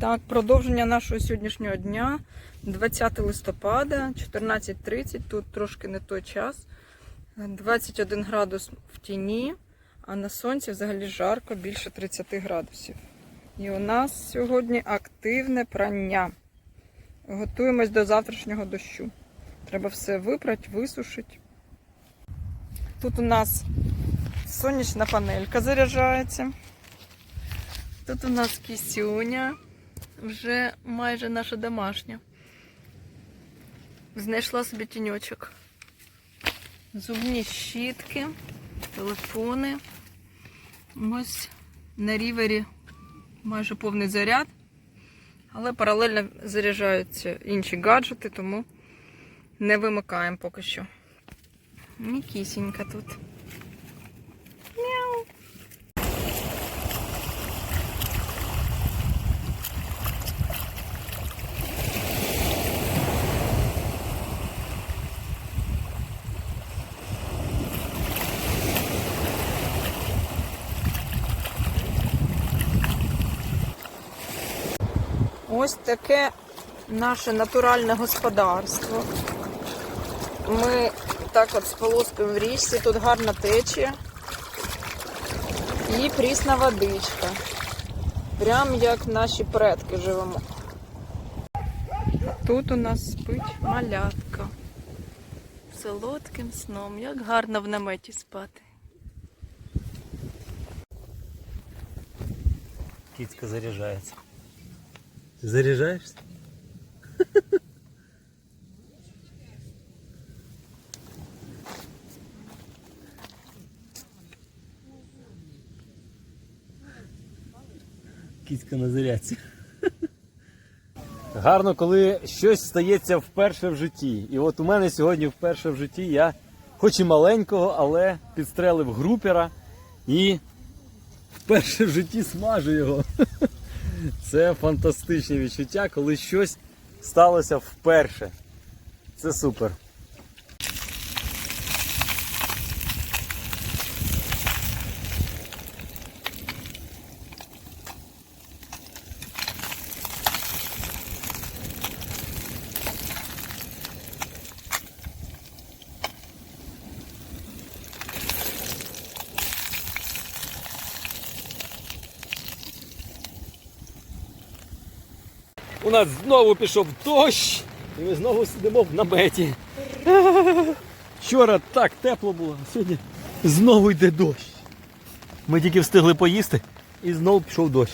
Так, продовження нашого сьогоднішнього дня. 20 листопада, 14.30. Тут трошки не той час. 21 градус в тіні, а на сонці взагалі жарко, більше 30 градусів. І у нас сьогодні активне прання. Готуємось до завтрашнього дощу. Треба все випрати, висушити. Тут у нас сонячна панелька заряджається. Тут у нас кисюня, вже майже наша домашня. Знайшла собі тіньочок. Зубні щітки, телефони. Ось на рівері майже повний заряд. Але паралельно заряджаються інші гаджети, тому не вимикаємо поки що. Мікісінька тут. Ось таке наше натуральне господарство. Ми так от сполоскуємо в річці, тут гарна течія і прісна водичка. Прям як наші предки живемо. Тут у нас спить малятка. Солодким сном. Як гарно в наметі спати. Кицька заряджається. Ти заряджаєшся? Кицька на зарядці. Гарно, коли щось стається вперше в житті. І от у мене сьогодні вперше в житті я, хоч і маленького, але підстрелив групера і вперше в житті смажу його. Це фантастичні відчуття, коли щось сталося вперше. Це супер. У нас знову пішов дощ, і ми знову сидимо в наметі. Вчора так тепло було, а сьогодні знову йде дощ. Ми тільки встигли поїсти і знову пішов дощ.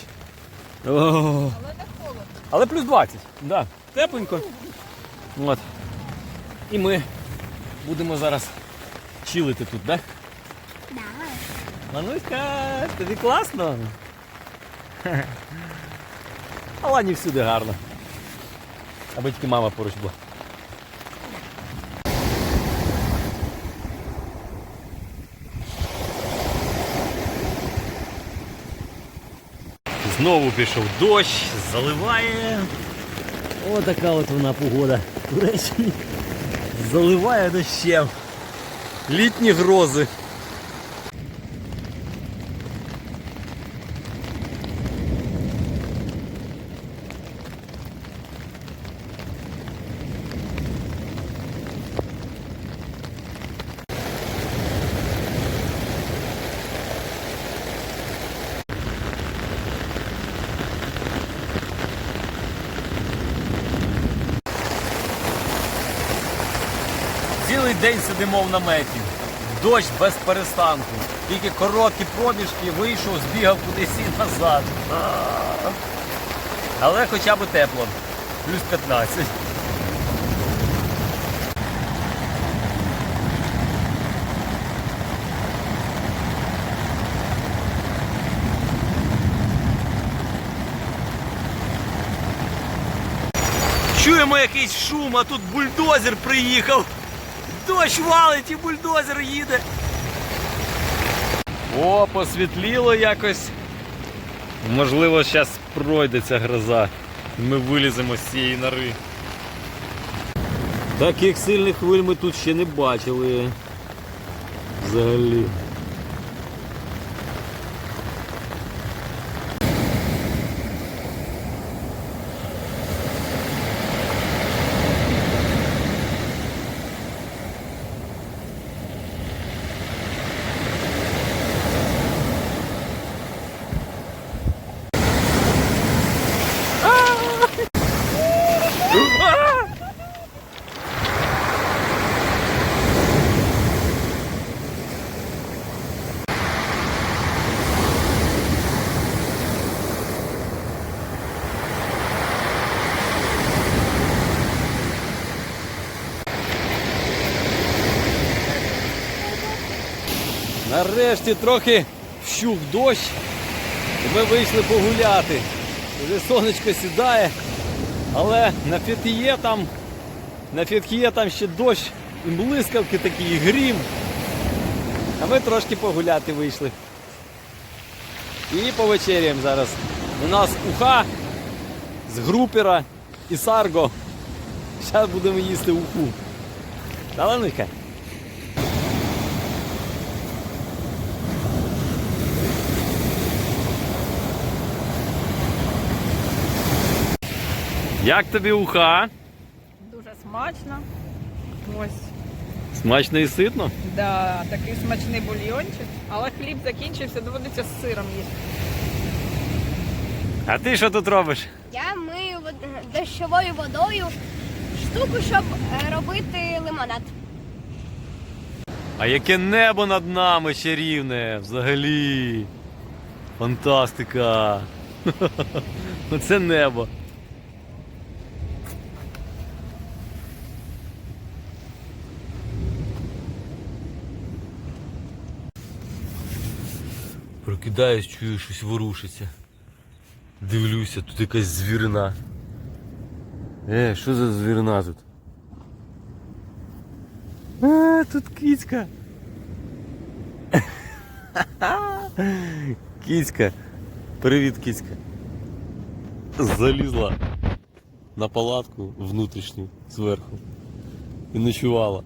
О. Але не холодно. Але плюс 20, да, тепленько. От. І ми будемо зараз чилити тут, так? Да? Мануська, тобі класно? Але не всюди гарно. Аби тільки мама поруч була. Знову пішов дощ, заливає. Отака от вона погода. Туреччині заливає дощем. Літні грози. Цілий день сидимо в наметі. Дощ без перестанку. Тільки короткі проміжки вийшов, збігав кудись і назад. Але хоча б тепло. Плюс 15. Чуємо якийсь шум, а тут бульдозер приїхав. Дощ валить і бульдозер їде. О, посвітліло якось. Можливо, зараз пройде ця гроза. Ми виліземо з цієї нори. Таких сильних хвиль ми тут ще не бачили. Взагалі. Нарешті трохи вщух дощ. І ми вийшли погуляти. Вже сонечко сідає, але на фітє там, на фітє там ще дощ, і блискавки такі, і грім. А ми трошки погуляти вийшли. І повечеряємо зараз. У нас уха з групера і сарго. Зараз будемо їсти уху. Да, Ленуйка? Як тобі уха? Дуже смачно. Ось. Смачно і ситно? Да, такий смачний бульйончик, але хліб закінчився, доводиться з сиром їсти. А ти що тут робиш? Я мию вод- дощовою водою штуку, щоб е, робити лимонад. А яке небо над нами чарівне взагалі. Фантастика. Оце небо. Прокидаюсь, чую, щось ворушиться. Дивлюся, тут якась звірина. Е, що за звірина тут? А, тут кицька. Кицька. Привіт, кицька. Залізла на палатку внутрішню зверху. І ночувала.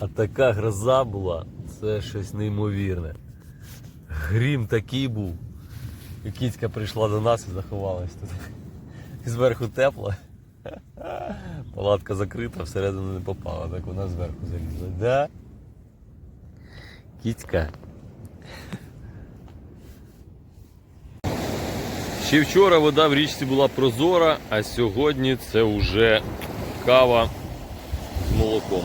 А така гроза була, це щось неймовірне. Грім такий був. І кицька прийшла до нас і заховалась тут. І зверху тепло. Палатка закрита, всередину не попала, так вона зверху залізла. Да? Кітька. Ще вчора вода в річці була прозора, а сьогодні це вже кава з молоком.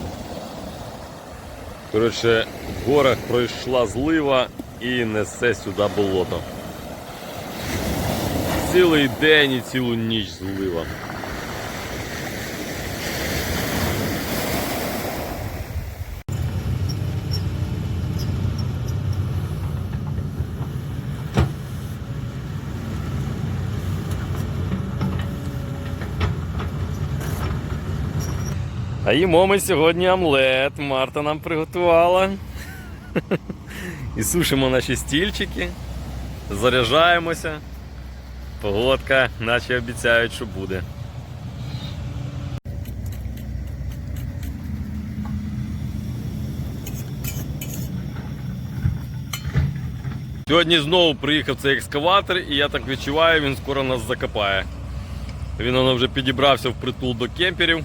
Коротше, в горах пройшла злива і несе сюди болото. Цілий день і цілу ніч злива. А їмо ми сьогодні омлет. Марта нам приготувала. І сушимо наші стільчики, заряджаємося. Погодка, наче обіцяють, що буде. Сьогодні знову приїхав цей екскаватор, і я так відчуваю, він скоро нас закопає. Він воно вже підібрався в притул до кемперів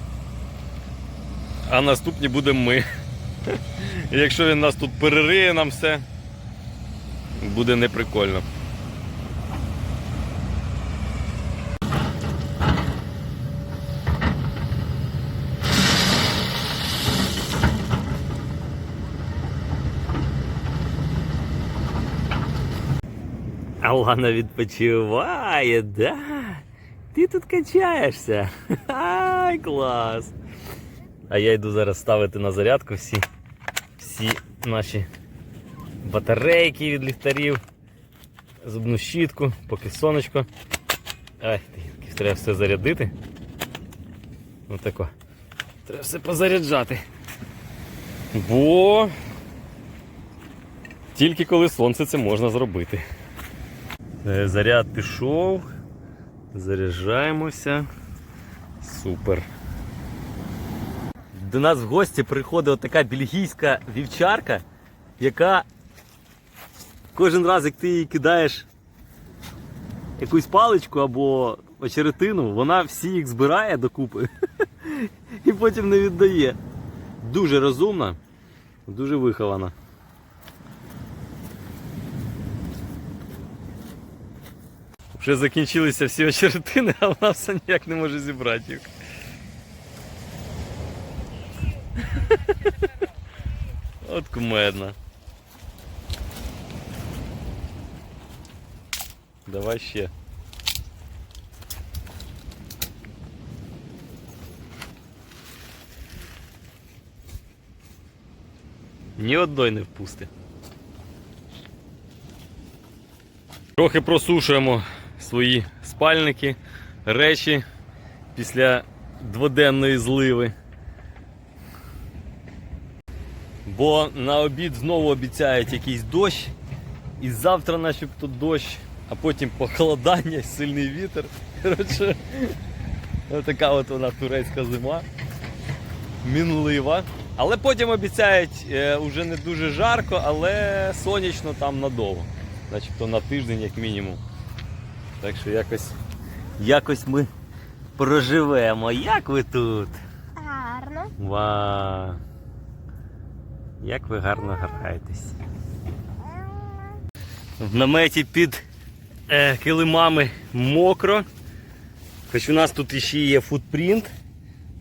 а наступні будемо ми. Якщо він нас тут перериє нам все, буде неприкольно. Алана відпочиває, да? Ти тут качаєшся. Ай, клас! А я йду зараз ставити на зарядку всі, всі наші батарейки від ліхтарів, зубну щітку, поки сонечко. Ай, треба все зарядити. Отако. Треба все позаряджати. Бо тільки коли сонце це можна зробити. Е, Заряд пішов. Заряджаємося. Супер. До нас в гості приходить така бельгійська вівчарка, яка кожен раз, як ти їй кидаєш якусь паличку або очеретину, вона всі їх збирає докупи і потім не віддає. Дуже розумна, дуже вихована. Вже закінчилися всі очеретини, а вона все ніяк не може зібрати їх. От кумедна. Давай ще. Ні одної не впусти. Трохи просушуємо свої спальники, речі після дводенної зливи. Бо на обід знову обіцяють якийсь дощ. І завтра начебто дощ, а потім похолодання, сильний вітер. Коротше, така от вона турецька зима. Мінлива. Але потім обіцяють е, уже не дуже жарко, але сонячно там надовго. Начебто на тиждень, як мінімум. Так що якось, якось ми проживемо. Як ви тут? Гарно. Вау! Як ви гарно граєтесь. В наметі під е, килимами мокро. Хоч у нас тут іще є футпринт,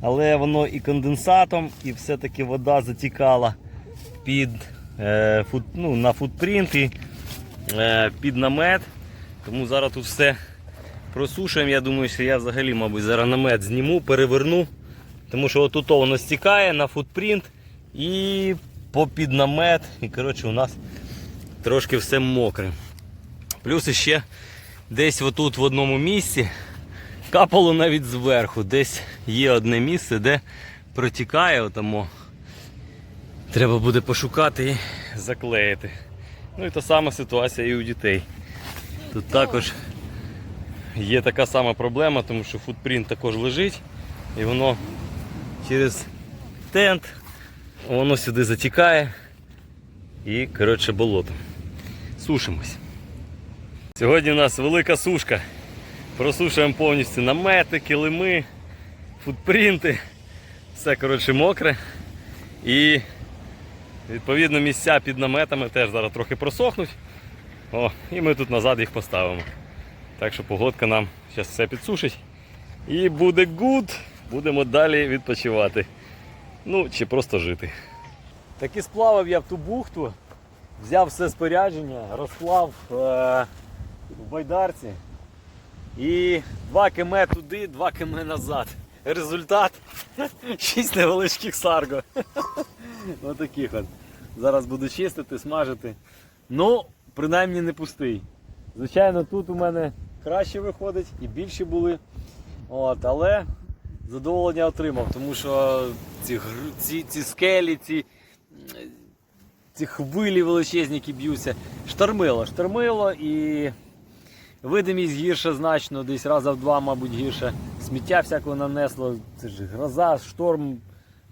але воно і конденсатом, і все-таки вода затікала під, е, фут, ну, на футпринт і е, під намет. Тому зараз тут все просушуємо. Я думаю, що я взагалі, мабуть, зараз намет зніму, переверну. Тому що отут воно стікає на футпринт і попід намет. І коротше у нас трошки все мокре. Плюс ще десь отут в одному місці капало навіть зверху. Десь є одне місце, де протікає отамо. Треба буде пошукати і заклеїти. Ну і та сама ситуація і у дітей. Тут також є така сама проблема, тому що футпринт також лежить і воно через тент, воно сюди затікає і коротше болото. Сушимось. Сьогодні у нас велика сушка. Просушуємо повністю намети, килими, футпринти. Все коротше мокре. І відповідно місця під наметами теж зараз трохи просохнуть. О, і ми тут назад їх поставимо. Так що погодка нам зараз все підсушить. І буде гуд. Будемо далі відпочивати. Ну, чи просто жити. Так і сплавав я в ту бухту, взяв все спорядження, розклав е- в байдарці. І 2 км туди, 2 км назад. Результат 6 невеличких сарго. Отаких от. Зараз буду чистити, смажити. Ну, принаймні не пустий. Звичайно, тут у мене краще виходить і більші були. От, але задоволення отримав, тому що ці, ці, ці скелі, ці, ці хвилі величезні, які б'ються, штормило, штормило і видимість гірша значно, десь раза в два, мабуть, гірше. Сміття всякого нанесло, це ж гроза, шторм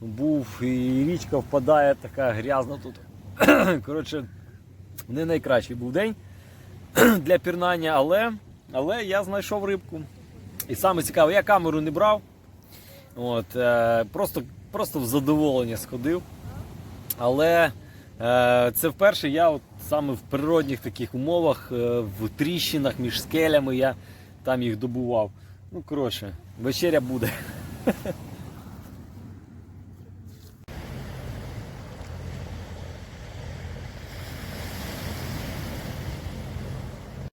був, і річка впадає така грязна тут. Коротше, не найкращий був день для пірнання, але, але я знайшов рибку. І саме цікаве, я камеру не брав. От, е, просто, просто в задоволення сходив. Але е, це вперше я от саме в природних таких умовах, е, в тріщинах між скелями я там їх добував. Ну, коротше, вечеря буде.